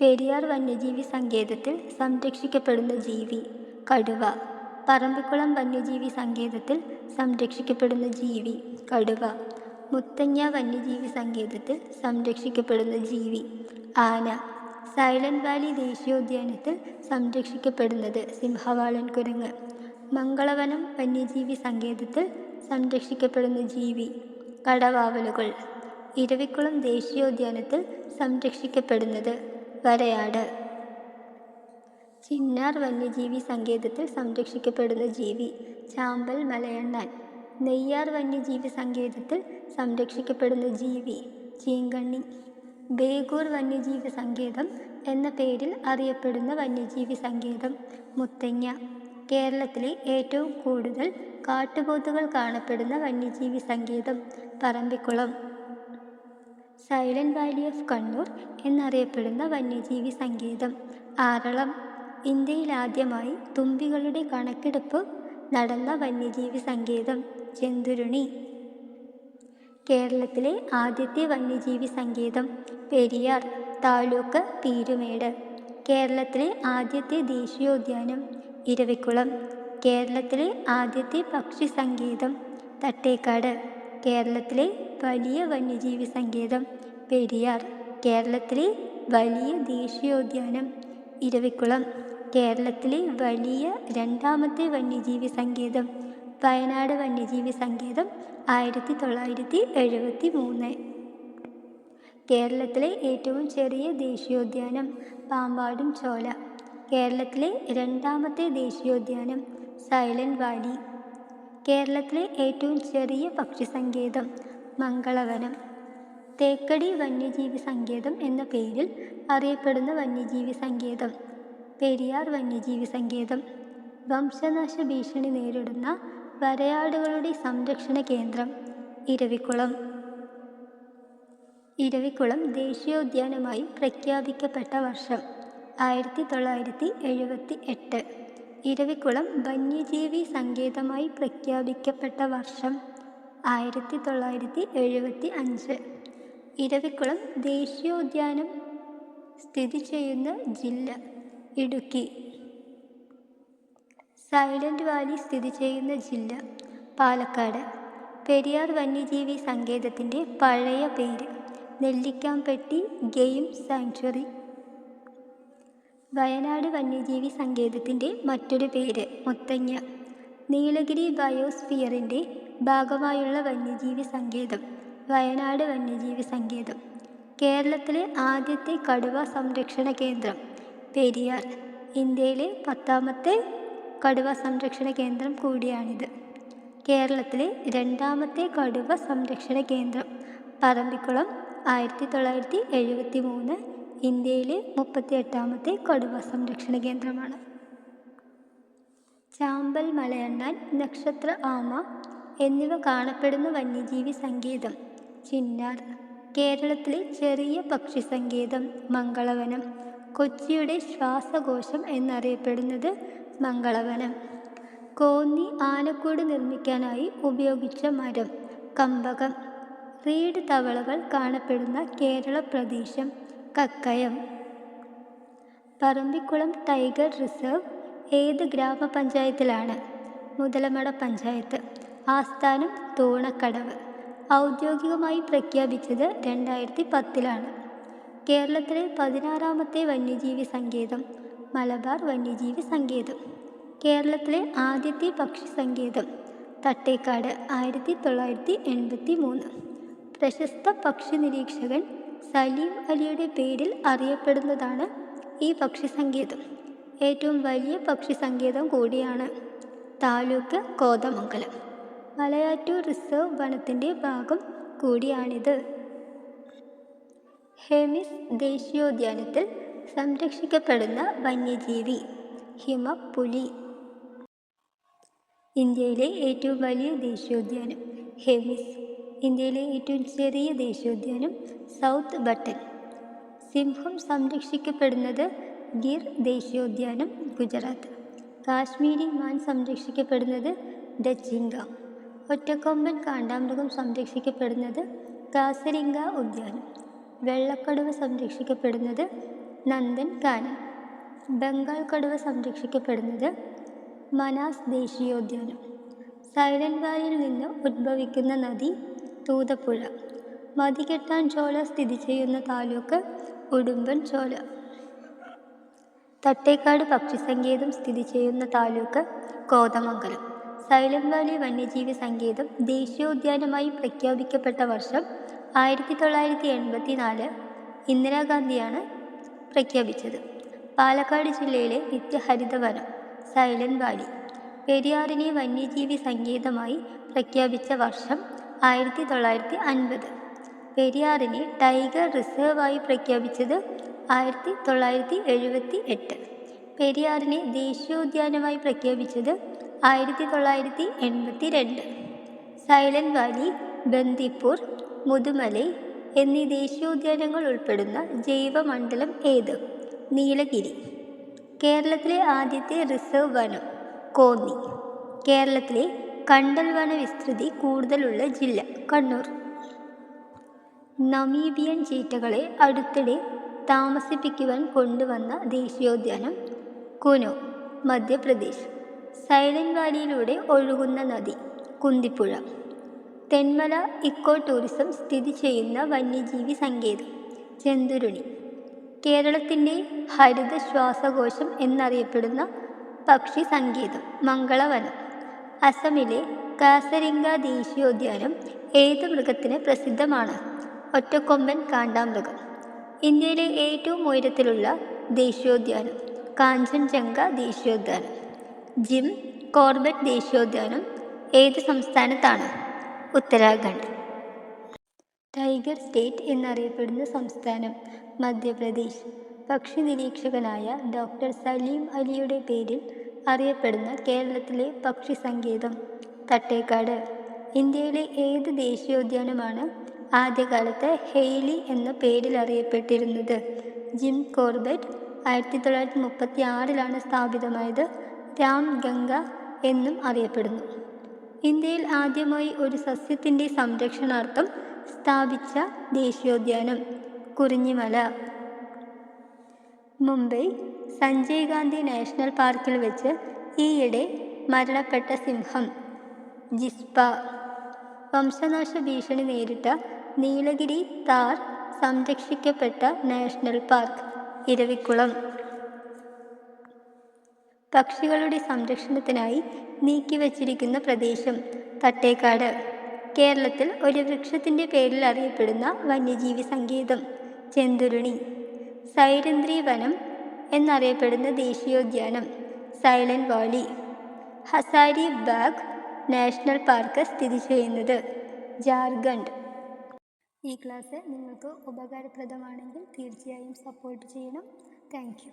പെരിയാർ വന്യജീവി സങ്കേതത്തിൽ സംരക്ഷിക്കപ്പെടുന്ന ജീവി കടുവ. പറമ്പിക്കുളം വന്യജീവി സങ്കേതത്തിൽ സംരക്ഷിക്കപ്പെടുന്ന ജീവി കടുവ. മുത്തങ്ങ വന്യജീവി സങ്കേതത്തിൽ സംരക്ഷിക്കപ്പെടുന്ന ജീവി ആന. സൈലന്റ് വാലി ദേശീയോദ്യാനത്തിൽ സംരക്ഷിക്കപ്പെടുന്നത് സിംഹവാളൻ കുരങ്ങ്. മംഗളവനം വന്യജീവി സങ്കേതത്തിൽ സംരക്ഷിക്കപ്പെടുന്ന ജീവി കടവാവലുകൾ. ഇരവിക്കുളം ദേശീയോദ്യാനത്തിൽ സംരക്ഷിക്കപ്പെടുന്നത് വരയാട് ചിന്നാർ വന്യജീവി സങ്കേതത്തിൽ സംരക്ഷിക്കപ്പെടുന്ന ജീവി ചാമ്പൽ മലയണ്ണാൻ. നെയ്യാർ വന്യജീവി സങ്കേതത്തിൽ സംരക്ഷിക്കപ്പെടുന്ന ജീവി ചീങ്കണ്ണി. ബേഗൂർ വന്യജീവി സങ്കേതം എന്ന പേരിൽ അറിയപ്പെടുന്ന വന്യജീവി സങ്കേതം മുത്തങ്ങ. കേരളത്തിലെ ഏറ്റവും കൂടുതൽ കാട്ടുപോത്തുകൾ കാണപ്പെടുന്ന വന്യജീവി സങ്കേതം Parambikulam. Silent valley of Kannur എന്നറിയപ്പെടുന്ന വന്യജീവി സങ്കേതം ആറളം ഇന്ത്യയിൽ ആദ്യമായി തുമ്പികളുടെ കണക്കെടുപ്പ് നടന്ന വന്യജീവി സങ്കേതം ചെന്തുരുണി. കേരളത്തിലെ ആദ്യത്തെ വന്യജീവി സങ്കേതം പെരിയാർ താലൂക്ക് പീരുമേട്. കേരളത്തിലെ ആദ്യത്തെ ദേശീയോദ്യാനം ഇരവിക്കുളം കേരളത്തിലെ ആദ്യത്തെ പക്ഷി സങ്കേതം തട്ടേക്കാട്. കേരളത്തിലെ വലിയ വന്യജീവി സങ്കേതം. പെരിയാർ കേരളത്തിലെ വലിയ ദേശീയോദ്യാനം ഇരവിക്കുളം കേരളത്തിലെ വലിയ രണ്ടാമത്തെ വന്യജീവി സങ്കേതം വയനാട് വന്യജീവി സങ്കേതം ആയിരത്തി തൊള്ളായിരത്തി എഴുപത്തി മൂന്ന് കേരളത്തിലെ ഏറ്റവും ചെറിയ ദേശീയോദ്യാനം പാമ്പാടും ചോല. കേരളത്തിലെ രണ്ടാമത്തെ ദേശീയോദ്യാനം സൈലന്റ് വാലി. കേരളത്തിലെ ഏറ്റവും ചെറിയ പക്ഷി സങ്കേതം മംഗളവനം. തേക്കടി വന്യജീവി സങ്കേതം എന്ന പേരിൽ അറിയപ്പെടുന്ന വന്യജീവി സങ്കേതം. പെരിയാർ വന്യജീവി സങ്കേതം. വംശനാശ ഭീഷണി നേരിടുന്ന വരയാടുകളുടെ സംരക്ഷണ കേന്ദ്രം ഇരവിക്കുളം ഇരവിക്കുളം ദേശീയോദ്യാനമായി പ്രഖ്യാപിക്കപ്പെട്ട വർഷം ആയിരത്തി തൊള്ളായിരത്തി എഴുപത്തി എട്ട് ഇരവിക്കുളം വന്യജീവി സങ്കേതമായി പ്രഖ്യാപിക്കപ്പെട്ട വർഷം ആയിരത്തി തൊള്ളായിരത്തി എഴുപത്തി അഞ്ച് ഇരവിക്കുളം ദേശീയോദ്യാനം സ്ഥിതി ചെയ്യുന്ന ജില്ല ഇടുക്കി. സൈലന്റ് വാലി സ്ഥിതി ചെയ്യുന്ന ജില്ല പാലക്കാട്. പെരിയാർ വന്യജീവി സങ്കേതത്തിന്റെ പഴയ പേര് നെല്ലിക്കാംപെട്ടി ഗെയിം സാങ്ച്വറി. വയനാട് വന്യജീവി സങ്കേതത്തിന്റെ മറ്റൊരു പേര് മുത്തങ്ങ. നീലഗിരി ബയോസ്ഫിയറിന്റെ ഭാഗമായുള്ള വന്യജീവി സങ്കേതം. വയനാട് വന്യജീവി സങ്കേതം. കേരളത്തിലെ ആദ്യത്തെ കടുവ സംരക്ഷണ കേന്ദ്രം. പെരിയാർ ഇന്ത്യയിലെ പത്താമത്തെ കടുവ സംരക്ഷണ കേന്ദ്രം കൂടിയാണിത്. കേരളത്തിലെ രണ്ടാമത്തെ കടുവ സംരക്ഷണ കേന്ദ്രം. പറമ്പിക്കുളം ആയിരത്തി തൊള്ളായിരത്തി എഴുപത്തി മൂന്ന് ഇന്ത്യയിലെ മുപ്പത്തി എട്ടാമത്തെ കടുവ സംരക്ഷണ കേന്ദ്രമാണ്. ചാമ്പൽ മലയണ്ണാൻ നക്ഷത്ര ആമ എന്നിവ കാണപ്പെടുന്ന വന്യജീവി സങ്കേതം. ചിന്നാർ കേരളത്തിലെ ചെറിയ പക്ഷി സങ്കേതം മംഗളവനം കൊച്ചിയുടെ ശ്വാസകോശം എന്നറിയപ്പെടുന്നത് മംഗളവനം. കോന്നി ആനക്കൂട് നിർമ്മിക്കാനായി ഉപയോഗിച്ച മരം കമ്പകം. റീഡ് തവളകൾ കാണപ്പെടുന്ന കേരള പ്രദേശം കക്കയം. പറമ്പിക്കുളം ടൈഗർ റിസർവ് ഏത് ഗ്രാമപഞ്ചായത്തിലാണ്? മുതലമട പഞ്ചായത്ത്. ആസ്ഥാനം തൂണക്കടവ്. ഔദ്യോഗികമായി പ്രഖ്യാപിച്ചത് രണ്ടായിരത്തി പത്തിലാണ് കേരളത്തിലെ പതിനാറാമത്തെ വന്യജീവി സങ്കേതം മലബാർ വന്യജീവി സങ്കേതം. കേരളത്തിലെ ആദ്യത്തെ പക്ഷി സങ്കേതം തട്ടേക്കാട് ആയിരത്തി തൊള്ളായിരത്തി എൺപത്തി മൂന്ന് പ്രശസ്ത പക്ഷി നിരീക്ഷകൻ സലീം അലിയുടെ പേരിൽ അറിയപ്പെടുന്നതാണ് ഈ പക്ഷി സങ്കേതം. ഏറ്റവും വലിയ പക്ഷി സങ്കേതം കൂടിയാണ് താലൂക്ക് കോതമംഗലം. മലയാറ്റൂർ റിസർവ് വനത്തിന്റെ ഭാഗം കൂടിയാണിത്. ഹെമിസ് ദേശീയോദ്യാനത്തിൽ സംരക്ഷിക്കപ്പെടുന്ന വന്യജീവി ഹിമപ്പുലി ഇന്ത്യയിലെ ഏറ്റവും വലിയ ദേശീയോദ്യാനം ഹെമിസ്. ഇന്ത്യയിലെ ഏറ്റവും ചെറിയ ദേശീയോദ്യാനം സൗത്ത് ബട്ടൻ സിംഹം സംരക്ഷിക്കപ്പെടുന്നത് ഗിർ ദേശീയോദ്യാനം ഗുജറാത്ത്. കാശ്മീരി മാൻ സംരക്ഷിക്കപ്പെടുന്നത് ഡച്ചിങ്ക. ഒറ്റക്കൊമ്പൻ കാണ്ടാമൃഗം സംരക്ഷിക്കപ്പെടുന്നത് കാസരിങ്ക ഉദ്യാനം. വെള്ളക്കടുവ സംരക്ഷിക്കപ്പെടുന്നത് നന്ദൻ കാനം. ബംഗാൾ കടുവ സംരക്ഷിക്കപ്പെടുന്നത് മനാസ് ദേശീയോദ്യാനം സൈലന്റ് വാലിയിൽ നിന്ന് ഉദ്ഭവിക്കുന്ന നദി തൂതപ്പുഴ. മതികെട്ടാൻ ചോല സ്ഥിതി ചെയ്യുന്ന താലൂക്ക് ഉടുമ്പൻ ചോല. തട്ടേക്കാട് പക്ഷിസങ്കേതം സ്ഥിതി ചെയ്യുന്ന താലൂക്ക് കോതമംഗലം. സൈലന്റ് വാലി വന്യജീവി സങ്കേതം ദേശീയോദ്യാനമായി പ്രഖ്യാപിക്കപ്പെട്ട വർഷം ആയിരത്തി തൊള്ളായിരത്തി എൺപത്തി നാല് ഇന്ദിരാഗാന്ധിയാണ് പ്രഖ്യാപിച്ചത്. പാലക്കാട് ജില്ലയിലെ നിത്യഹരിതവനം സൈലന്റ് വാലി പെരിയാറിനെ വന്യജീവി സങ്കേതമായി പ്രഖ്യാപിച്ച വർഷം ആയിരത്തി തൊള്ളായിരത്തി അൻപത് പെരിയാറിനെ ടൈഗർ റിസർവായി പ്രഖ്യാപിച്ചത് ആയിരത്തി തൊള്ളായിരത്തി എഴുപത്തി എട്ട് പെരിയാറിനെ ദേശീയോദ്യാനമായി പ്രഖ്യാപിച്ചത് ആയിരത്തി തൊള്ളായിരത്തി എൺപത്തി രണ്ട് സൈലന്റ് വാലി ബന്ദിപ്പൂർ മുതുമല എന്നീ ദേശീയോദ്യാനങ്ങൾ ഉൾപ്പെടുന്ന ജൈവമണ്ഡലം ഏത്? നീലഗിരി. കേരളത്തിലെ ആദ്യത്തെ റിസർവ് വനം കോന്നി. കേരളത്തിലെ കണ്ടൽ വന വിസ്തൃതി കൂടുതലുള്ള ജില്ല കണ്ണൂർ. നമീബിയൻ ചീറ്റകളെ അടുത്തിടെ താമസിപ്പിക്കുവാൻ കൊണ്ടുവന്ന ദേശീയോദ്യാനം കുനോ മധ്യപ്രദേശ്. സൈലന്റ് വാലിയിലൂടെ ഒഴുകുന്ന നദി കുന്തിപ്പുഴ. തെന്മല ഇക്കോ ടൂറിസം സ്ഥിതി ചെയ്യുന്ന വന്യജീവി സങ്കേതം ചെന്തുരുണി. കേരളത്തിന്റെ ഹരിത ശ്വാസകോശം എന്നറിയപ്പെടുന്ന പക്ഷി സങ്കേതം മംഗളവനം. അസമിലെ കാസരിംഗ ദേശീയോദ്യാനം ഏത് മൃഗത്തിന് പ്രസിദ്ധമാണ്? ഒറ്റക്കൊമ്പൻ കാണ്ടാമൃഗം. ഇന്ത്യയിലെ ഏറ്റവും ഉയരത്തിലുള്ള ദേശീയോദ്യാനം കാഞ്ചൻജംഗ ദേശീയോദ്യാനം. ജിം കോർബറ്റ് ദേശീയോദ്യാനം ഏത് സംസ്ഥാനത്താണ്? ഉത്തരാഖണ്ഡ്. ടൈഗർ സ്റ്റേറ്റ് എന്നറിയപ്പെടുന്ന സംസ്ഥാനം മധ്യപ്രദേശ്. പക്ഷി നിരീക്ഷകനായ ഡോക്ടർ സലീം അലിയുടെ പേരിൽ അറിയപ്പെടുന്ന കേരളത്തിലെ പക്ഷി സങ്കേതം തട്ടേക്കാട്. ഇന്ത്യയിലെ ഏത് ദേശീയോദ്യാനമാണ് ആദ്യകാലത്ത് ഹെയ്ലി എന്ന പേരിൽ അറിയപ്പെട്ടിരുന്നത്? ജിം കോർബറ്റ് ആയിരത്തി തൊള്ളായിരത്തി മുപ്പത്തി ആറിലാണ് സ്ഥാപിതമായത്. രാം ഗംഗ എന്നും അറിയപ്പെടുന്നു. ഇന്ത്യയിൽ ആദ്യമായി ഒരു സസ്യത്തിന്റെ സംരക്ഷണാർത്ഥം സ്ഥാപിച്ച ദേശീയോദ്യാനം കുറിഞ്ഞിമല. മുംബൈ സഞ്ജയ് ഗാന്ധി നാഷണൽ പാർക്കിൽ വെച്ച് ഈയിടെ മരണപ്പെട്ട സിംഹം. ജിസ്പ. വംശനാശ ഭീഷണി നേരിട്ട നീലഗിരി താർ സംരക്ഷിക്കപ്പെട്ട നാഷണൽ പാർക്ക് ഇരവിക്കുളം. പക്ഷികളുടെ സംരക്ഷണത്തിനായി നീക്കിവച്ചിരിക്കുന്ന പ്രദേശം തട്ടേക്കാട്. കേരളത്തിൽ ഒരു വൃക്ഷത്തിന്റെ പേരിൽ അറിയപ്പെടുന്ന വന്യജീവി സങ്കേതം ചെന്തുരുണി. സൈരന്ത്രി വനം എന്നറിയപ്പെടുന്ന ദേശീയോദ്യാനം silent valley Hazari Bagh national park സ്ഥിതി ചെയ്യുന്നത് ജാർഖണ്ഡ്. ഈ ക്ലാസ് നിങ്ങൾക്ക് ഉപകാരപ്രദമാണെങ്കിൽ തീർച്ചയായും സപ്പോർട്ട് ചെയ്യണം. താങ്ക്